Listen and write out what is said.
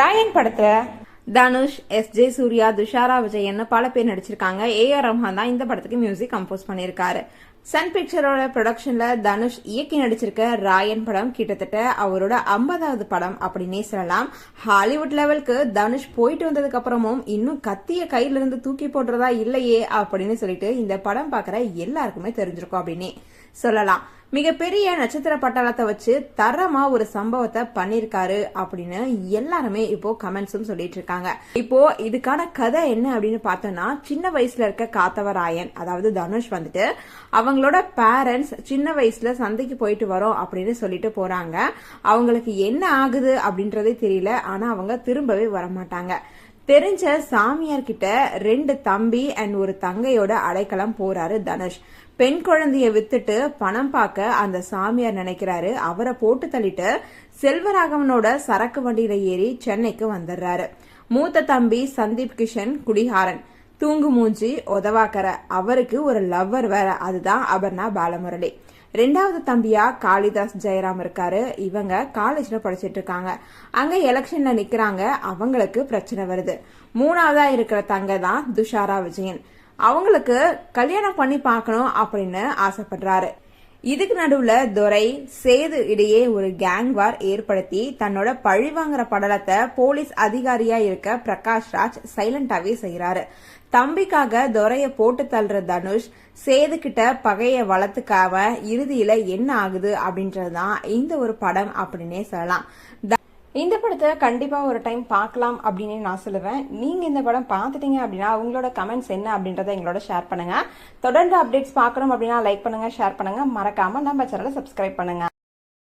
ராயன் படத்துல தனுஷ் எஸ் ஜே சூர்யா துஷாரா விஜயன்னு பல பேர் நடிச்சிருக்காங்க. ஏ ஆர் ரஹ்மான் தான் இந்த படத்துக்கு மியூசிக் கம்போஸ் பண்ணியிருக்காரு. சன் பிக்சரோட ப்ரொடக்ஷன்ல தனுஷ் இயக்கி நடிச்சிருக்க ராயன் படம் கிட்டத்தட்ட அவரோட ஐம்பதாவது படம் அப்படின்னே சொல்லலாம். ஹாலிவுட் லெவலுக்கு தனுஷ் போயிட்டு வந்ததுக்கு அப்புறமும் இன்னும் கத்திய கையில இருந்து தூக்கி போடுறதா இல்லையே அப்படின்னு சொல்லிட்டு இந்த படம் பாக்குற எல்லாருக்குமே தெரிஞ்சிருக்கும் அப்படின்னே சொல்லலாம். மிகப்பெரிய நட்சத்திர பட்டாளத்தை வச்சு தரமா ஒரு சம்பவத்தை பண்ணிருக்காரு அப்படின்னு எல்லாருமே இப்போ கமெண்ட்ஸும் சொல்லிட்டு இருக்காங்க. இப்போ இதுக்கான கதை என்ன அப்படின்னு பார்த்தோம்னா சின்ன வயசுல இருக்க காத்தவராயன் அதாவது தனுஷ் வந்துட்டு அவங்களோட பேரண்ட்ஸ் சின்ன வயசுல சந்தைக்கு போயிட்டு வரோம் அப்படின்னு சொல்லிட்டு போறாங்க. அவங்களுக்கு என்ன ஆகுது அப்படின்றதே தெரியல. ஆனா அவங்க திரும்பவே வரமாட்டாங்க. தெரிஞ்ச சாமியார் கிட்ட ரெண்டு தம்பி அண்ட் ஒரு தங்கையோட அடைக்கலம் போறாரு தனுஷ். பெண் குழந்தைய வித்துட்டு பணம் பார்க்க அந்த சாமியார் நினைக்கிறாரு. அவரை போட்டு தள்ளிட்டு செல்வராகவனோட சரக்கு வண்டியில ஏறி சென்னைக்கு வந்துடுறாரு. மூத்த தம்பி சந்தீப் கிஷன் குடிகாரன். தூங்கு மூஞ்சி உதவாக்கிற அவருக்கு ஒரு லவ்வர் வேற. அதுதான் அபர்ணா பாலமுரளி. ரெண்டாவது தம்பியா காளிதாஸ் ஜெயராம் இருக்காரு. இவங்க காலேஜ்ல படிச்சிட்டு இருக்காங்க. அங்க எலெக்ஷன்ல நிக்கிறாங்க. அவங்களுக்கு பிரச்சனை வருது. மூணாவதா இருக்கிற தங்க தான் துஷாரா விஜயன். அவங்களுக்கு கல்யாணம் பண்ணி பார்க்கணும் அப்படின்னு ஆசைப்படுறாரு. இதுக்கு நடுவுல துரை சேது இடையே ஒரு கேங் வார் ஏற்படுத்தி தன்னோட பழி வாங்குற படலத்தை போலீஸ் அதிகாரியா இருக்க பிரகாஷ் ராஜ் சைலண்டாவே செய்யறாரு தம்பிக்காக துரைய போட்டு தள்ளுற தனுஷ் சேது கிட்ட பகைய வளர்த்துக்காம இறுதியில என்ன ஆகுது அப்படின்றதுதான் இந்த ஒரு படம் அப்படின்னே சொல்லலாம். த- இந்த படத்தை கண்டிப்பாக ஒரு டைம் பார்க்கலாம் அப்படின்னு நான் சொல்லுவேன். நீங்கள் இந்த படம் பார்த்துட்டீங்க அப்படின்னா உங்களோட கமெண்ட்ஸ் என்ன அப்படின்றத எங்களோட ஷேர் பண்ணுங்கள் தொடர்ந்து அப்டேட்ஸ் பார்க்கணும் அப்படின்னா லைக் பண்ணுங்கள் ஷேர் பண்ணுங்கள் மறக்காமல் நம்ம சேனலை சப்ஸ்கிரைப் பண்ணுங்க.